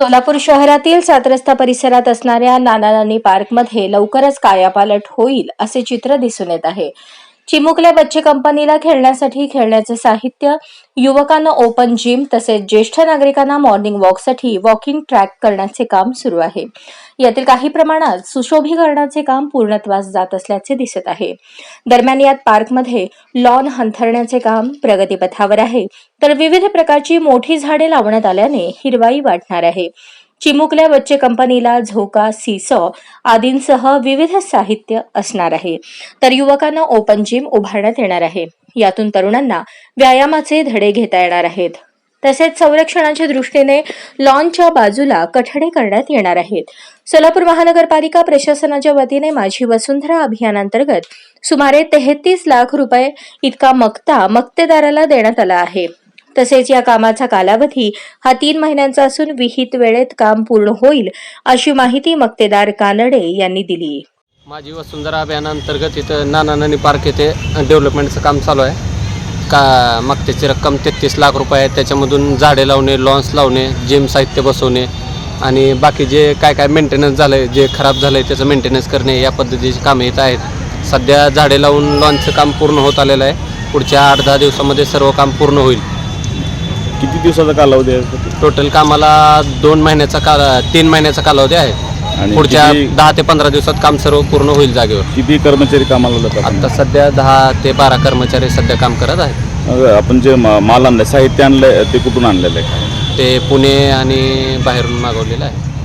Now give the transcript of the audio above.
सोलापूर शहरातील सात रस्ता परिसरात असणाऱ्या नाना नानी पार्कमध्ये लवकरच कायापालट होईल असे चित्र दिसून येत आहे. चिमुकल्या बच्चे कंपनीला खेळण्यासाठी खेळण्याचे साहित्य युवकांना ओपन जिम तसेच ज्येष्ठ नागरिकांना मॉर्निंग वॉकसाठी वॉकिंग ट्रॅक करण्याचे काम सुरू आहे. यातील काही प्रमाणात सुशोभीकरणाचे काम पूर्णत्वास जात असल्याचे दिसत आहे. दरम्यान यात पार्कमध्ये लॉन हंथरण्याचे काम प्रगतीपथावर आहे. तर विविध प्रकारची मोठी झाडे लावण्यात आल्याने हिरवाई वाटणार आहे. चिमुकल्या बच्चे कंपनीला झोका सीसॉ आदींसह विविध साहित्य असणार आहे. तर युवकांना ओपन जिम उभारण्यात येणार आहे. यातून तरुणांना व्यायामाचे धडे घेता येणार आहेत. तसेच संरक्षणाच्या दृष्टीने लॉनच्या बाजूला कठडे करण्यात येणार आहेत. सोलापूर महानगरपालिका प्रशासनाच्या वतीने माझी वसुंधरा अभियानांतर्गत सुमारे तेहतीस लाख रुपये इतका मक्ता मक्तेदाराला देण्यात आला आहे. तसेच या कामाचा कालावधी हा तीन महिन्यांचा असून विहित वेळेत काम पूर्ण होईल अशी माहिती मक्तेदार कानडे यांनी दिली. माझी वसुंधरा अभियानांतर्गत इथं नाना नानी पार्क येथे डेव्हलपमेंटचं काम चालू आहे. का मागच्याची रक्कम तेहतीस लाख रुपये आहे. त्याच्यामधून झाडे लावणे लॉन्स लावणे जिम साहित्य बसवणे आणि बाकी जे काय काय मेंटेनन्स झालं आहे जे खराब झालं आहे त्याचं मेंटेनन्स करणे या पद्धतीची कामे येत आहेत. सध्या झाडे लावून लॉन्सचं काम पूर्ण होत आलेलं आहे. पुढच्या आठ दहा दिवसामध्ये सर्व काम पूर्ण होईल. किती दिवसाचा कालावधी आहे? टोटल कामाला दोन महिन्याचा काला तीन महिन्याचा कालावधी आहे. आणि पुढच्या किती- दहा ते पंधरा दिवसात काम सर्व पूर्ण होईल जागेवर. किती कर्मचारी कामाला जातात? आता सध्या दहा ते बारा कर्मचारी सध्या काम करत आहेत. आपण जे मा- माल आणलंय साहित्य आणलंय ते कुठून आणलेलं आहे? ते पुणे आणि बाहेरून मागवलेलं आहे.